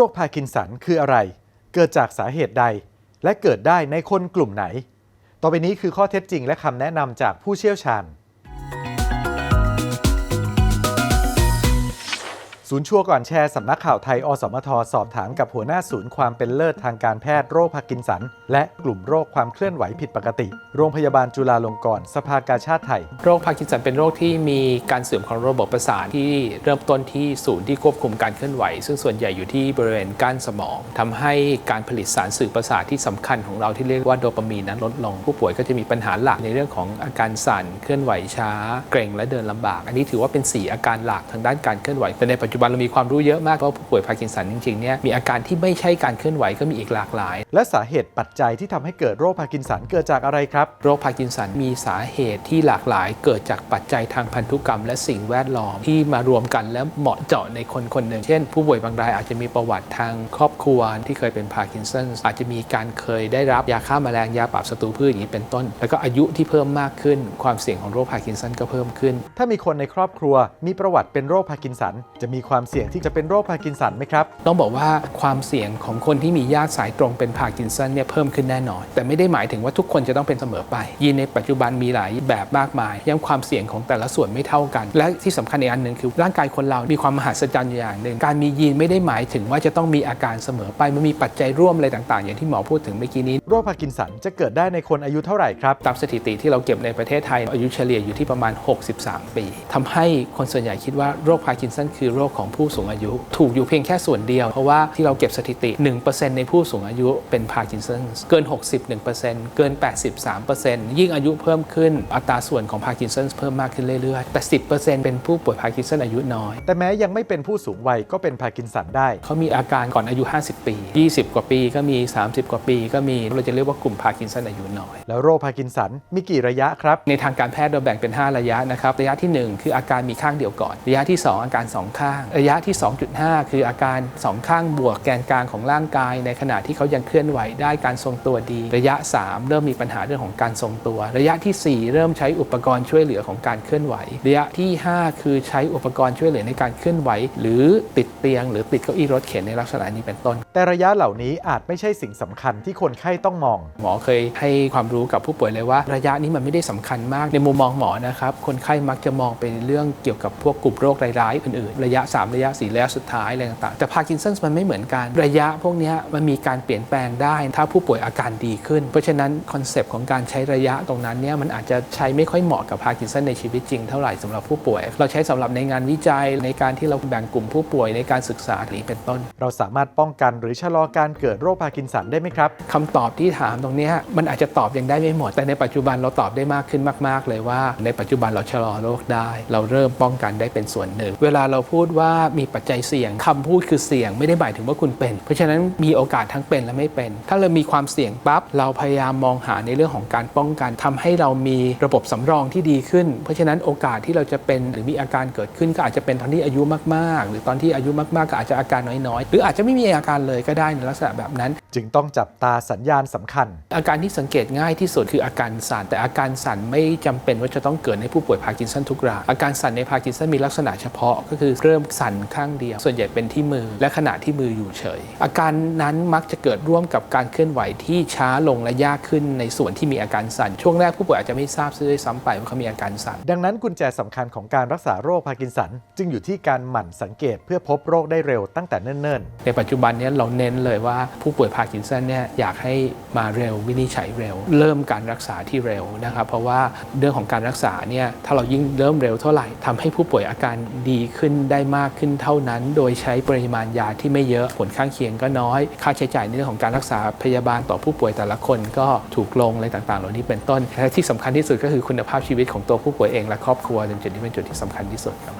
โรคพาร์กินสันคืออะไร เกิดจากสาเหตุใด และเกิดได้ในคนกลุ่มไหน ต่อไปนี้คือข้อเท็จจริงและคำแนะนำจากผู้เชี่ยวชาญ ศูนย์ชัวร์ก่อนแชร์สำนักข่าวไทย อสมท สอบถามกับหัวหน้าศูนย์ความเป็นเลิศทางการแพทย์โรคพาร์กินสัน และกลุ่มโรคความเคลื่อนไหวผิดปกติ โรงพยาบาลจุฬาลงกรณ์สภากาชาติไทย โรคพาร์กินสันเป็นโรคที่มีการเสื่อมของระบบประสาทที่เริ่มต้นที่ศูนย์ที่ควบคุมการเคลื่อนไหว ซึ่งส่วนใหญ่อยู่ที่บริเวณก้านสมองทำให้การผลิตสารสื่อประสาทที่สำคัญของเราที่เรียกว่าโดปามีนนั้นลดลงผู้ป่วยก็จะมีปัญหาหลักในเรื่องของอาการสั่นเคลื่อนไหวช้า เกร็งและเดินลำบาก อันนี้ถือว่าเป็น 4 อาการหลักทางด้านการเคลื่อนไหวแต่ในปัจจุบันเรามีความรู้เยอะมากว่าผู้ป่วยพาร์กินสันจริงๆเนี่ยมีอาการที่ไม่ใช่การเคลื่อนไหวก็มีอีกหลากหลาย และสาเหตุปัจจัยที่ทำให้เกิดโรคพาร์กินสันเกิดจากอะไรครับ โรคพาร์กินสันมีสาเหตุที่หลากหลาย เกิดจากปัจจัยทางพันธุกรรม และสิ่งแวดล้อมที่มารวมกันแล้วเหมาะเจาะในคนคนหนึ่ง เช่น ผู้ป่วยบางรายอาจจะมีประวัติทางครอบครัวที่เคยเป็นพาร์กินสันอาจจะมีการเคยได้รับยาฆ่าแมลงยาปราบศัตรูพืชอย่างนี้เป็นต้น แล้วก็อายุที่เพิ่มมากขึ้น ความเสี่ยงของโรคพาร์กินสันก็เพิ่มขึ้น ถ้ามีคนในครอบครัวมีประวัติเป็นโรคพาร์กินสันจะมีความเสี่ยงที่จะเป็นโรคพาร์กินสันไหมครับ ต้องบอกว่าความเสี่ยงของคนที่มีญาติสายตรงเป็นพาร์กินสันเนี่ยเพิ่มขึ้นแน่นอน แต่ไม่ได้หมายถึงว่าทุกคนจะต้องเป็นเสมอไป ยีนในปัจจุบันมีหลายแบบมากมายยังความเสี่ยงของแต่ละส่วนไม่เท่ากัน และที่สำคัญอีกอันหนึ่งคือร่างกายคนเรามีความมหัศจรรย์อยู่อย่างหนึ่งการมียีนไม่ได้หมายถึงว่าจะต้องมีอาการเสมอไปมันมีปัจจัยร่วมอะไรต่าง ๆ อย่างที่หมอพูดถึงเมื่อกี้นี้โรคพาร์กินสันจะเกิดได้ในคนอายุเท่าไหร่ครับตามสถิติที่เราเก็บในประเทศไทยอายุเฉลี่ยอยู่ที่ประมาณ 63 ปีทำให้คนส่วนใหญ่คิดว่าโรคพาร์กินสันคือโรคของผู้สูงอายุ ถูกอยู่เพียงแค่ส่วนเดียว เพราะว่าที่เราเก็บสถิติ 1%ในผู้สูงอายุเป็นพาร์กินสันเกิน60 1%เกิน 83%ยิ่งอายุเพิ่มขึ้นอัตราส่วนของพาร์กินสันเพิ่มมากขึ้นเรื่อยๆแต่ 10%เป็นผู้ป่วยพาร์กินสันอายุน้อย แต่แม้ยังไม่เป็นผู้สูงวัยก็เป็นพาร์กินสันได้เขามีอาการก่อนอายุ 50 ปี 20 กว่าปีก็มี 30 กว่าปี ก็มีเราจะเรียกว่ากลุ่มพาร์กินสันอายุน้อย แล้วโรคพาร์กินสันมีกี่ระยะครับ ในทางการแพทย์เราแบ่งเป็น 5 ระยะนะครับระยะทีหนึ่1 คืออาการมีข้างเดียวก่อน ระยะที่ 2 อาการ 2 ข้างระยะที่ 2.5 คืออาการ2ข้างบวกแกนกลางของร่างกาย ในขณะที่เขายังเคลื่อนไหวได้การทรงตัวดี ระยะ 3 เริ่มมีปัญหาเรื่องของการทรงตัว ระยะทีสี่ 4 เริ่มใช้อุปกรณ์ช่วยเหลือของการเคลื่อนไหว ระยะที่ 5 คือใช้อุปกรณ์ช่วยเหลือในการเคลื่อนไหว หรือติดเตียง หรือติดเก้าอี้รถเข็นในลักษณะนี้เป็นต้น แต่ระยะเหล่านี้อาจไม่ใช่สิ่งสำคัญที่คนไข้ต้องมอง หมอเคยให้ความรู้กับผู้ป่วยเลยว่า ระยะนี้มันไม่ได้สำคัญมากในมุมมองหมอนะครับคนไข้มักจะมองเป็นเรื่องเกี่ยวกับพวกกลุ่มโรคร้ายๆอื่นๆ ระยะ3 ระยะ 4 ระยะสุดท้ายอะไรต่างๆ แต่พาร์กินสันมันไม่เหมือนกัน ระยะพวกเนี้ยมันมีการเปลี่ยนแปลงได้ ถ้าผู้ป่วยอาการดีขึ้น เพราะฉะนั้นคอนเซปต์ของการใช้ระยะตรงนั้นเนี่ยมันอาจจะใช้ไม่ค่อยเหมาะกับพาร์กินสันในชีวิตจริงเท่าไหร่สำหรับผู้ป่วย เราใช้สำหรับในงานวิจัยในการที่เราแบ่งกลุ่มผู้ป่วยในการศึกษาหรือเป็นต้น เราสามารถป้องกันหรือชะลอการเกิดโรคพาร์กินสันได้ไหมครับคำตอบที่ถามตรงเนี้ยมันอาจจะตอบยังได้ไม่หมด แต่ในปัจจุบันเราตอบได้มากขึ้นมาก ๆ เลยว่า ในปัจจุบันเราชะลอโรคได้ เราเริ่มป้องกันได้เป็นส่วนหนึ่ง เวลาเราพูดว่ามีปัจจัยเสี่ยงคำพูดคือเสี่ยงไม่ได้หมายถึงว่าคุณเป็น เพราะฉะนั้นมีโอกาสทั้งเป็นและไม่เป็น ถ้าเรามีความเสี่ยงปั๊บเราพยายามมองหาในเรื่องของการป้องกันทำให้เรามีระบบสำรองที่ดีขึ้น เพราะฉะนั้นโอกาสที่เราจะเป็นหรือมีอาการเกิดขึ้นก็อาจจะเป็นตอนที่อายุมากๆ หรือตอนที่อายุมากๆก็อาจจะอาการน้อยๆ หรืออาจจะไม่มีอาการเลยก็ได้ในลักษณะแบบนั้นจึงต้องจับตาสัญญาณสำคัญ อาการที่สังเกตง่ายที่สุดคืออาการสั่นแต่อาการสั่นไม่จำเป็นว่าจะต้องเกิดในผู้ป่วยพาร์กินสันทุกรายอาการสั่นในพาร์กินสันมีลักษณะเฉพาะ ก็คือเริ่มสั่นข้างเดียว ส่วนใหญ่เป็นที่มือและขณะที่มืออยู่เฉย อาการนั้นมักจะเกิดร่วมกับการเคลื่อนไหวที่ช้าลงและยากขึ้นในส่วนที่มีอาการสั่นช่วงแรกผู้ป่วยอาจจะไม่ทราบซะด้วยซ้ำไปว่าเขามีอาการสั่นดังนั้นกุญแจสำคัญของการรักษาโรคพาร์กินสันจึงอยู่ที่การหมั่นสังเกตเพื่อพบโรคได้เร็วตั้งแต่เนิ่นในปัจจุบันเนี้เราเน้นเลยว่าผู้ป่วยพาร์กินสันเนี่ยอยากให้มาเร็ววินิจฉัยเร็ว เริ่มการรักษาที่เร็วนะครับ เพราะว่าเรื่องของการรักษาเนี่ยถ้าเรายิ่งเริ่มเร็วเท่าไหร่ทำให้ผู้ป่วยอาการดีขึ้นได้มากขึ้นเท่านั้น โดยใช้ปริมาณยาที่ไม่เยอะผลข้างเคียงก็น้อย ค่าใช้จ่ายในเรื่องของการรักษาพยาบาลต่อผู้ป่วยแต่ละคนก็ถูกลงอะไรต่างๆ เหล่านี้เป็นต้นและที่สำคัญที่สุดก็คือคุณภาพชีวิตของตัวผู้ป่วยเองและครอบครัวเป็นจุดที่เป็นจุดที่สำคัญที่สุดครับ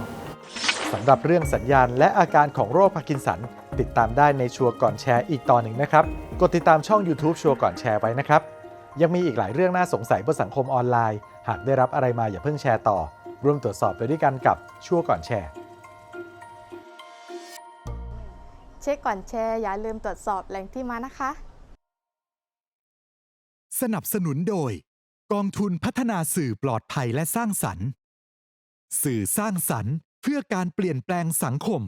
สำหรับเรื่องสัญญาณและอาการของโรคพาร์กินสัน ติดตามได้ในชัวร์ก่อนแชร์อีกตอนหนึ่งนะครับ กดติดตามช่อง YouTube ชัวร์ก่อนแชร์ไว้นะครับ ยังมีอีกหลายเรื่องน่าสงสัยบนสังคมออนไลน์ หากได้รับอะไรมาอย่าเพิ่งแชร์ต่อ ร่วมตรวจสอบไปด้วยกันกับชัวร์ก่อนแชร์ เช็คก่อนแชร์อย่าลืมตรวจสอบแหล่งที่มานะคะ สนับสนุนโดย กองทุนพัฒนาสื่อปลอดภัยและสร้างสรรค์ สื่อสร้างสรรค์เพื่อการเปลี่ยนแปลงสังคม